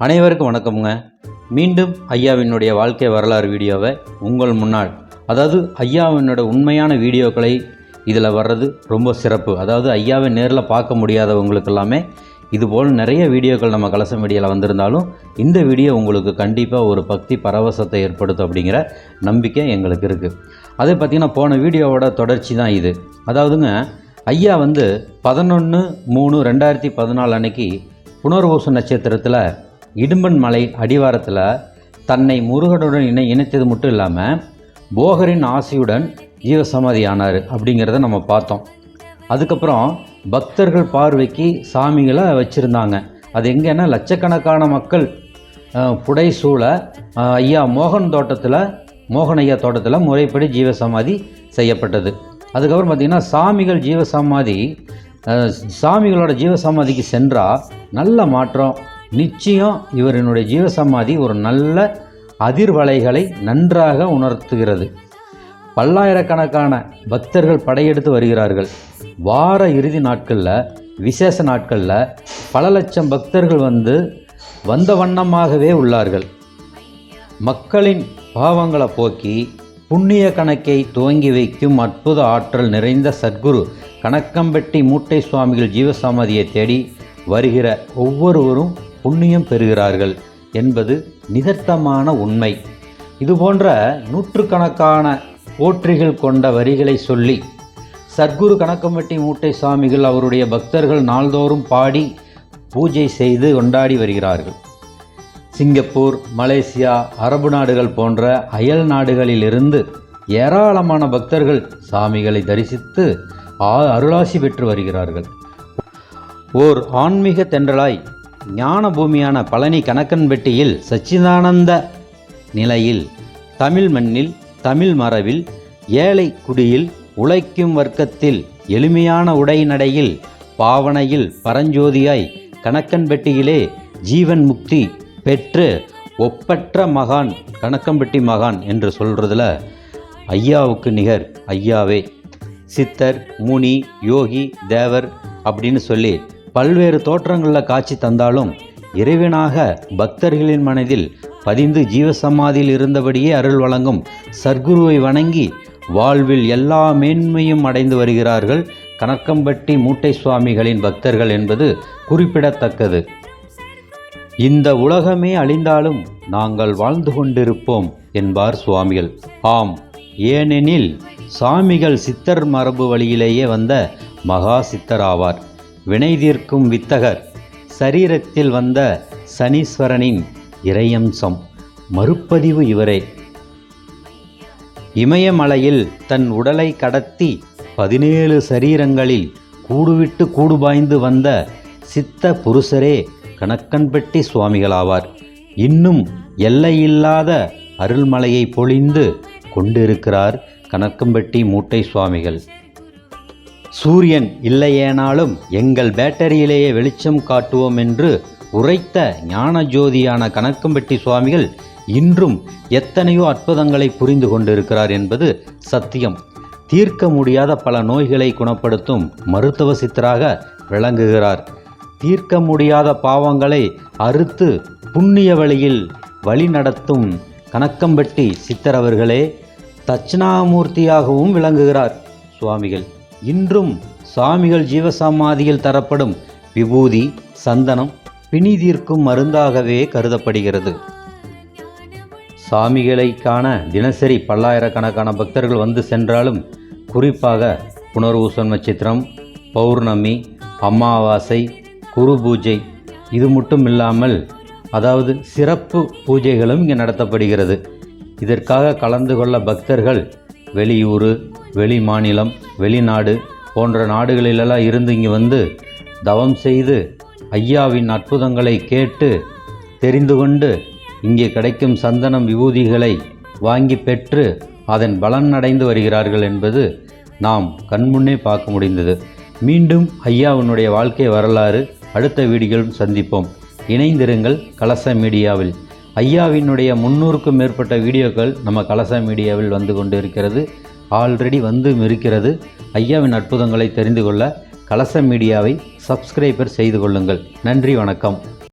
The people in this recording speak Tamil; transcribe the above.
அனைவருக்கும் வணக்கமுங்க. மீண்டும் ஐயாவினுடைய வாழ்க்கை வரலாறு வீடியோவை உங்கள் முன்னால் அதாவது ஐயாவினோட உண்மையான வீடியோக்களை இதில் வர்றது ரொம்ப சிறப்பு. அதாவது ஐயாவை நேரில் பார்க்க முடியாதவங்களுக்கு எல்லாமே இதுபோல் நிறைய வீடியோக்கள் நம்ம கலச மீடியாவில் வந்திருந்தாலும் இந்த வீடியோ உங்களுக்கு கண்டிப்பாக ஒரு பக்தி பரவசத்தை ஏற்படுத்தும் அப்படிங்கிற நம்பிக்கை எங்களுக்கு இருக்குது அதே பார்த்திங்கன்னா போன வீடியோவோட தொடர்ச்சி தான் இது. அதாவதுங்க ஐயா வந்து பதினொன்று மூணு ரெண்டாயிரத்தி பதினாலு அன்னைக்கு புனர்வூசு நட்சத்திரத்தில் இடும்பன் மலை அடிவாரத்தில் தன்னை முருகனுடன் இணை இணைத்தது மட்டும் இல்லாமல் போகரின் ஆசையுடன் ஜீவசமாதி ஆனார் அப்படிங்கிறத நம்ம பார்த்தோம். அதுக்கப்புறம் பக்தர்கள் பார்வைக்கு சாமிகளை வச்சுருந்தாங்க. அது எங்கன்னா லட்சக்கணக்கான மக்கள் புடை சூழ ஐயா மோகன் தோட்டத்தில் மோகன் ஐயா தோட்டத்தில் முறைப்படி ஜீவசமாதி செய்யப்பட்டது. அதுக்கப்புறம் பார்த்திங்கன்னா சாமிகள் ஜீவசமாதி சாமிகளோட ஜீவசமாதிக்கு சென்றால் நல்ல மாற்றம் நிச்சயம் இவரினுடைய ஜீவசமாதி ஒரு நல்ல அதிர்வலைகளை நன்றாக உணர்த்துகிறது. பல்லாயிரக்கணக்கான பக்தர்கள் படையெடுத்து வருகிறார்கள். வார இறுதி நாட்களில் விசேஷ நாட்களில் பல லட்சம் பக்தர்கள் வந்து வந்த வண்ணமாகவே உள்ளார்கள். மக்களின் பாவங்களை போக்கி புண்ணிய கணக்கை துவங்கி வைக்கும் அற்புத ஆற்றல் நிறைந்த சத்குரு கணக்கம்பட்டி மூட்டை சுவாமிகள் ஜீவசமாதியை தேடி வருகிற ஒவ்வொருவரும் புண்ணியம் பெறுகிறார்கள் என்பது நிதர்த்தமான உண்மை. இதுபோன்ற நூற்றுக்கணக்கான போற்றிகள் கொண்ட வரிகளை சொல்லி சத்குரு கணக்கம்பட்டி மூட்டை சுவாமிகள் அவருடைய பக்தர்கள் நாள்தோறும் பாடி பூஜை செய்து கொண்டாடி வருகிறார்கள். சிங்கப்பூர் மலேசியா அரபு நாடுகள் போன்ற அயல் நாடுகளிலிருந்து ஏராளமான பக்தர்கள் சாமிகளை தரிசித்து அருளாசி பெற்று வருகிறார்கள். ஓர் ஆன்மீக தென்றலாய் ஞான பூமியான பழனி கணக்கன்பெட்டியில் சச்சிதானந்த நிலையில் தமிழ் மண்ணில் தமிழ் மரபில் ஏழை குடியில் உழைக்கும் வர்க்கத்தில் எளிமையான உடைநடையில் பாவனையில் பரஞ்சோதியாய் கணக்கன்பெட்டியிலே ஜீவன் முக்தி பெற்று ஒப்பற்ற மகான் கணக்கம்பட்டி மகான் என்று சொல்கிறதுல ஐயாவுக்கு நிகர் ஐயாவே. சித்தர் முனி யோகி தேவர் அப்படின்னு சொல்லி பல்வேறு தோற்றங்களில் காட்சி தந்தாலும் இறைவனாக பக்தர்களின் மனதில் பதிந்து ஜீவசமாதியில் இருந்தபடியே அருள் வழங்கும் சர்க்குருவை வணங்கி வாழ்வில் எல்லா மேன்மையும் அடைந்து வருகிறார்கள் கணக்கம்பட்டி மூட்டை சுவாமிகளின் பக்தர்கள் என்பது குறிப்பிடத்தக்கது. இந்த உலகமே அழிந்தாலும் நாங்கள் வாழ்ந்து கொண்டிருப்போம் என்பார் சுவாமிகள். ஆம் ஏனெனில் சாமிகள் சித்தர் மரபு வழியிலேயே வந்த மகா சித்தர் ஆவார் வினை தீர்க்கும் வித்தகர். சரீரத்தில் வந்த சனீஸ்வரனின் இறையம்சம். மறுப்பதிவு இவரே. இமயமலையில் தன் உடலை கடத்தி பதினேழு சரீரங்களில் கூடுவிட்டு கூடுபாய்ந்து வந்த சித்த புருஷரே கணக்கன்பட்டி சுவாமிகளாவார். இன்னும் எல்லையில்லாத அருள்மலையை பொழிந்து கொண்டிருக்கிறார் கணக்கம்பட்டி மூட்டை சுவாமிகள். சூரியன் இல்லையேனாலும் எங்கள் பேட்டரியிலேயே வெளிச்சம் காட்டுவோம் என்று உரைத்த ஞான ஜோதியான கணக்கம்பட்டி சுவாமிகள் இன்றும் எத்தனையோ அற்புதங்களை புரிந்து கொண்டிருக்கிறார் என்பது சத்தியம். தீர்க்க முடியாத பல நோய்களை குணப்படுத்தும் மருத்துவ சித்தராக விளங்குகிறார். தீர்க்க முடியாத பாவங்களை அறுத்து புண்ணிய வழியில் வழிநடத்தும் கணக்கம்பட்டி சித்தர் அவர்களே தட்சிணாமூர்த்தியாகவும் விளங்குகிறார் சுவாமிகள். இன்றும் சுவாமிகள் ஜீவசமாதியில் தரப்படும் விபூதி சந்தனம் பிணி தீர்க்கும் மருந்தாகவே கருதப்படுகிறது. சாமிகளை காண தினசரி பல்லாயிரக்கணக்கான பக்தர்கள் வந்து சென்றாலும் குறிப்பாக புனர்வூசன் நட்சத்திரம் பௌர்ணமி அமாவாசை குரு பூஜை இது மட்டும் இல்லாமல் அதாவது சிறப்பு பூஜைகளும் இங்கே நடத்தப்படுகிறது. இதற்காக கலந்து கொள்ள பக்தர்கள் வெளியூர் வெளி மாநிலம் வெளிநாடு போன்ற நாடுகளிலெல்லாம் இருந்து இங்கே வந்து தவம் செய்து ஐயாவின் அற்புதங்களை கேட்டு தெரிந்து கொண்டு இங்கே கிடைக்கும் சந்தனம் விபூதிகளை வாங்கி பெற்று அதன் பலன் அடைந்து வருகிறார்கள் என்பது நாம் கண்முன்னே பார்க்க முடிந்தது. மீண்டும் ஐயாவினுடைய வாழ்க்கை வரலாறு அடுத்த வீடியோவில் சந்திப்போம். இணைந்திருங்கள் கலச மீடியாவில். ஐயாவினுடைய முன்னூறுக்கும் மேற்பட்ட வீடியோக்கள் நம்ம கலச மீடியாவில் வந்து கொண்டு இருக்கிறது ஆல்ரெடி வந்து இருக்கிறது ஐயாவின் அற்புதங்களை தெரிந்து கொள்ள கலச மீடியாவை சப்ஸ்கிரைபர் செய்து கொள்ளுங்கள். நன்றி வணக்கம்.